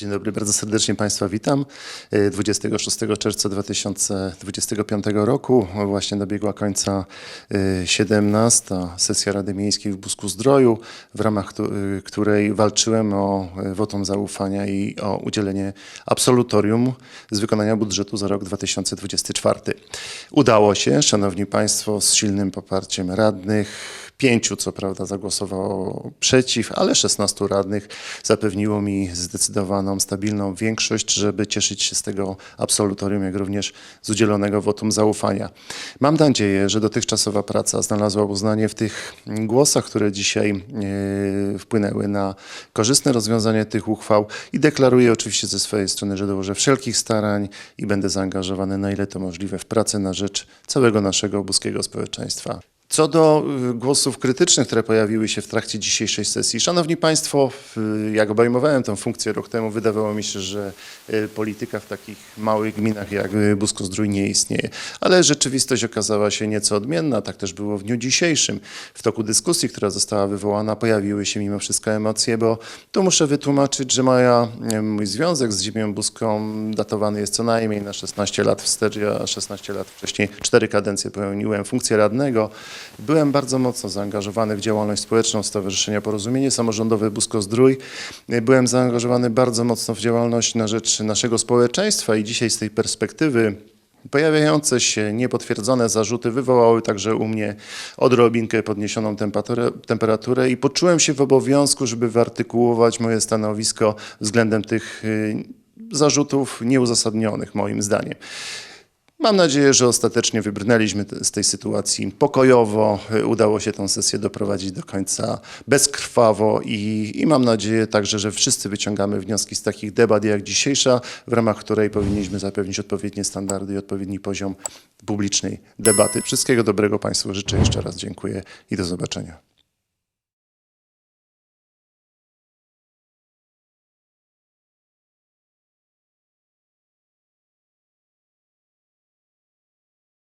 Dzień dobry, bardzo serdecznie Państwa witam. E, 26 czerwca 2025 roku właśnie dobiegła końca e, 17. sesja Rady Miejskiej w Busku Zdroju, w ramach e, której walczyłem o e, wotum zaufania i o udzielenie absolutorium z wykonania budżetu za rok 2024. Udało się, Szanowni Państwo, z silnym poparciem radnych, Pięciu, co prawda, zagłosowało przeciw, ale 16 radnych zapewniło mi zdecydowaną, stabilną większość, żeby cieszyć się z tego absolutorium, jak również z udzielonego wotum zaufania. Mam nadzieję, że dotychczasowa praca znalazła uznanie w tych głosach, które dzisiaj e, wpłynęły na korzystne rozwiązanie tych uchwał i deklaruję oczywiście ze swojej strony, że dołożę wszelkich starań i będę zaangażowany na ile to możliwe w pracę na rzecz całego naszego obuskiego społeczeństwa. Co do y, głosów krytycznych, które pojawiły się w trakcie dzisiejszej sesji. Szanowni Państwo, y, jak obejmowałem tę funkcję rok temu, wydawało mi się, że y, polityka w takich małych gminach jak Busko-Zdrój nie istnieje. Ale rzeczywistość okazała się nieco odmienna. Tak też było w dniu dzisiejszym. W toku dyskusji, która została wywołana, pojawiły się mimo wszystko emocje, bo tu muszę wytłumaczyć, że moja, mój związek z Ziemią Buską datowany jest co najmniej na 16 lat wstecz. Ja 16 lat wcześniej, 4 kadencje pełniłem funkcję radnego. Byłem bardzo mocno zaangażowany w działalność społeczną Stowarzyszenia Porozumienie Samorządowe Busko-Zdrój. Byłem zaangażowany bardzo mocno w działalność na rzecz naszego społeczeństwa i dzisiaj z tej perspektywy Pojawiające się niepotwierdzone zarzuty wywołały także u mnie odrobinkę podniesioną temperaturę, temperaturę i poczułem się w obowiązku, żeby wyartykułować moje stanowisko względem tych y, zarzutów nieuzasadnionych moim zdaniem. Mam nadzieję, że ostatecznie wybrnęliśmy z tej sytuacji pokojowo. Udało się tę sesję doprowadzić do końca bezkrwawo i, i mam nadzieję także, że wszyscy wyciągamy wnioski z takich debat jak dzisiejsza, w ramach której powinniśmy zapewnić odpowiednie standardy i odpowiedni poziom publicznej debaty. Wszystkiego dobrego Państwu życzę jeszcze raz. Dziękuję i do zobaczenia.